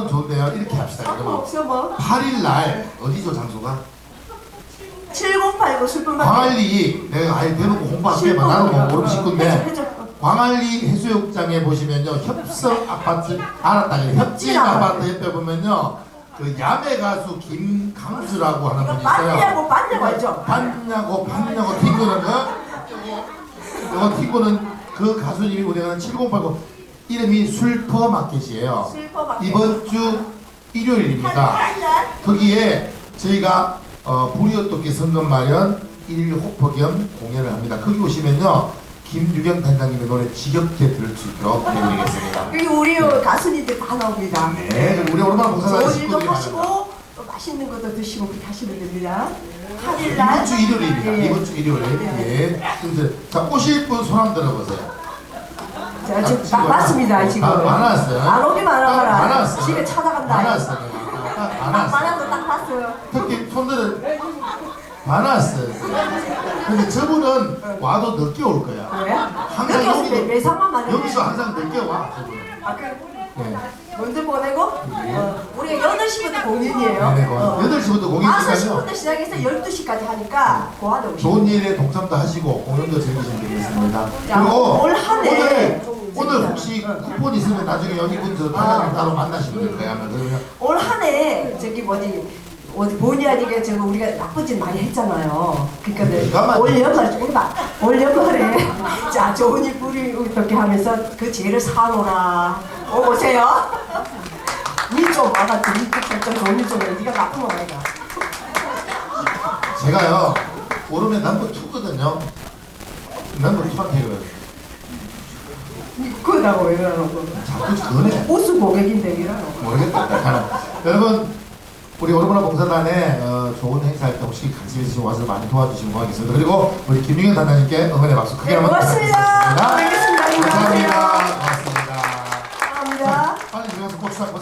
4번은 좋은데요. 이렇게 합시다. 상관 그러면 없어 뭐 8일 날 어디죠 장소가? 7089 슈퍼마켓 광안리 내가 아예 대놓고 홍보할게만 나는 뭐 모르는 식구인데 해줘, 해줘. 광안리 해수욕장에 보시면요 협성 아파트 알았다 협진 아파트 옆에 보면요 그 야매 가수 김강수라고 하는 분이 있어요. 반냐고 반냐고 알죠? 봤냐고 봤냐고 튕고는 거 이거 튕고는 그 가수님이 우리가 7089 이름이 술퍼마켓이에요. 슈퍼마켓 이번 주 일요일입니다. 거기에 저희가 어, 불이어토끼 선거 마련 1일 호퍼 겸 공연을 합니다. 거기 오시면요 김유경 단장님의 노래 지겹게 들을 수 있도록 해드리겠습니다. 여기 우리 가수님들 다 나옵니다 네, 그리고 우리 얼마나 봉사단 좋은 일도 식구들이 하시고. 또 맛있는 것도 드시고 그렇게 하시면 됩니다 8일 날 이번 주 일요일입니다. 예. 이번 주 일요일. 예. 근데 자 오실 분손 한번 들어보세요. 자, 지금 지금 딱 봤습니다 지금 아, 많았어요. 안 오기만 딱 하라 많았어요. 집에 찾아간다 많았어요. 딱딱 많았어요. 많아도 딱 봤어요 특히 손들은 많았어요. 근데 저분은 와도 늦게 올 거야. 왜? 항상 여기서 매상만 많이 여기서 항상 늦게 와. 저분은. 아, 그, 네. 먼저 보내고 어, 우리가 8시부터 공연이에요 네네, 고 8시부터 공연이니까요. 5시부터 시작해서 12시까지 하니까 오시면 좋은 일에 동참도 하시고 공연도 즐기시면 되겠습니다. 야, 그리고 올 한해 오늘 재밌다. 혹시 응. 쿠폰 있으면 나중에 여기 분저 아. 따로 만나시면 될 거예요. 그러면 올 한해 저기 뭐지 어디 본의 아니게 지금 우리가 나쁜 짓 많이 했잖아요. 기가 그러니까 막혀. 올 여덟 우리 봐. 올 여덟에 자 좋은 일 뿌리 어떻게 하면서 그 죄를 사노라. 오 보세요. 니좀 와가 니좀 좋은 일좀 해. 니가 나쁜 거 아니야. 제가요 오름에 넘버 투거든요. 넘버 투한테 이거요. 그거라고 왜 그러노? 자꾸 전해. 보수 고객인데 이러노? 모르겠다. 나는. 여러분, 우리 오르문화 봉사단에 어, 좋은 행사할 때 혹시 관심 있으시면 와서 많이 도와주시면 같습니다 그리고 우리 김민현 단장님께 응원의 박수 크게 네, 한번 부탁드리겠습니다. 알겠습니다. 감사합니다. 고맙습니다. 감사합니다. 빨리 들어가서 고추 한번